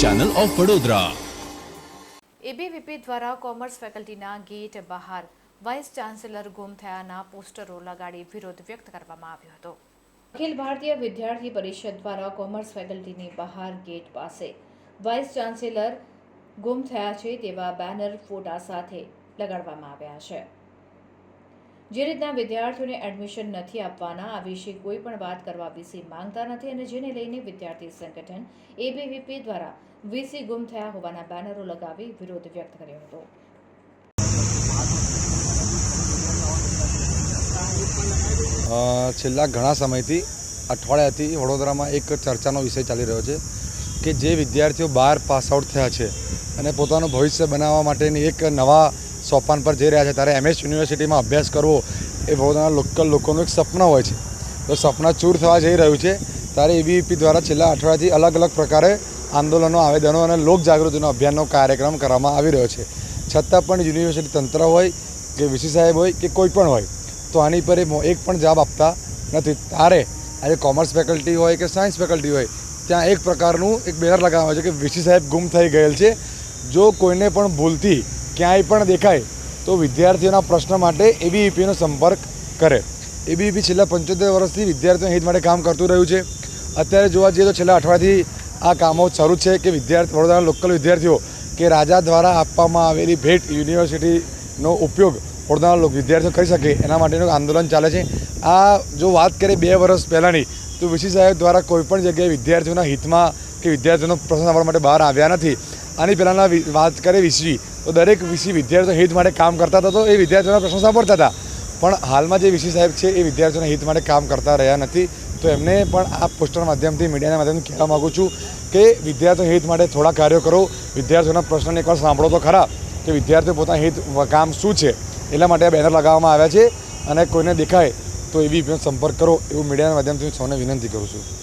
Channel of Vadodara ABVP દ્વારા commerce ફેકલ્ટીના gate બહાર. વાઇસ ચાન્સેલર ગુમ થયાના પોસ્ટરો લગાડી વિરોધ વ્યક્ત કરવામાં આવ્યો હતો. અખિલ ભારતીય વિદ્યાર્થી પરિષદ દ્વારા કોમર્સ ફેકલ્ટીની બહાર ગેટ પાસે. વાઇસ ચાન્સેલર ગુમ થયા છે તેવા બેનર ફોટા સાથે લગાડવામાં આવ્યા છે. જે રીતના વિદ્યાર્થીઓને એડમિશન નથી આપવાના, આ વિશે કોઈ પણ વાત કરવા વીસી માંગતા નથી અને જેને લઈને વિદ્યાર્થી સંગઠન એબીવીપી દ્વારા વીસી ગુમ થયા હોવાના બેનરો લગાવી વિરોધ વ્યક્ત કર્યો હતો. છેલ્લા ઘણા સમયથી અઠવાડિયાથી વડોદરામાં એક ચર્ચાનો વિષય ચાલી રહ્યો છે કે જે વિદ્યાર્થીઓ બાર પાસ આઉટ થયા છે અને પોતાનું ભવિષ્ય બનાવવા માટેની એક નવા સોપાન પર જઈ રહ્યા છે, ત્યારે એમએસ યુનિવર્સિટીમાં અભ્યાસ કરવો એ પોતાના લોકલ લોકોનું એક સપના હોય છે. તો સપના ચૂર થવા જઈ રહ્યું છે, ત્યારે એબીવીપી દ્વારા છેલ્લા અઠવાડિયાથી અલગ અલગ પ્રકારે આંદોલનો, આવેદનો અને લોક જાગૃતિનો અભિયાનનો કાર્યક્રમ કરવામાં આવી રહ્યો છે. છતાં પણ યુનિવર્સિટી તંત્ર હોય કે વીસી સાહેબ હોય કે કોઈ પણ હોય, તો આની પર એક પણ જવાબ આપતા નથી. ત્યારે આજે કોમર્સ ફેકલ્ટી હોય કે સાયન્સ ફેકલ્ટી હોય, ત્યાં એક પ્રકારનું એક બેનર લગાવવામાં આવે છે કે વીસી સાહેબ ગુમ થઈ ગયેલ છે. જો કોઈને પણ ભૂલથી ક્યાંય પણ દેખાય, તો વિદ્યાર્થીઓના પ્રશ્ન માટે એબીઈપીનો સંપર્ક કરે. એબીઈપી છેલ્લા પંચોતેર વર્ષથી વિદ્યાર્થીઓના હિત માટે કામ કરતું રહ્યું છે. અત્યારે જોવા જઈએ તો છેલ્લા અઠવાડિયાથી આ કામો શરૂ છે કે વિદ્યાર્થી, વડોદરાના લોકલ વિદ્યાર્થીઓ કે રાજા દ્વારા આપવામાં આવેલી ભેટ યુનિવર્સિટીનો ઉપયોગ વડોદરાના વિદ્યાર્થીઓ કરી શકે એના માટેનું આંદોલન ચાલે છે. આ જો વાત કરીએ બે વર્ષ પહેલાંની, તો વીસી સાહેબ દ્વારા કોઈપણ જગ્યાએ વિદ્યાર્થીઓના હિતમાં કે વિદ્યાર્થીઓનો પ્રશ્ન સાંભળવા માટે બહાર આવ્યા નથી. આની પહેલાંના વાત કરીએ વીસી તો દરેક વિસી વિદ્યાર્થીઓ હિત માટે કામ કરતા હતા તો એ વિદ્યાર્થીઓના પ્રશ્નો સાંભળતા હતા. પણ હાલમાં જે વિસી સાહેબ છે, એ વિદ્યાર્થીઓના હિત માટે કામ કરતા રહ્યા નથી. તો એમને પણ આ પોસ્ટર માધ્યમથી, મીડિયાના માધ્યમથી કહેવા માગું છું કે વિદ્યાર્થીઓ હિત માટે થોડા કાર્યો કરો. વિદ્યાર્થીઓના પ્રશ્નને એકવાર સાંભળો તો ખરા કે વિદ્યાર્થીઓ પોતાના હિત કામ શું છે? એટલા માટે આ બેનર લગાવવામાં આવ્યા છે અને કોઈને દેખાય તો એવી સંપર્ક કરો એવું મીડિયાના માધ્યમથી સૌને વિનંતી કરું છું.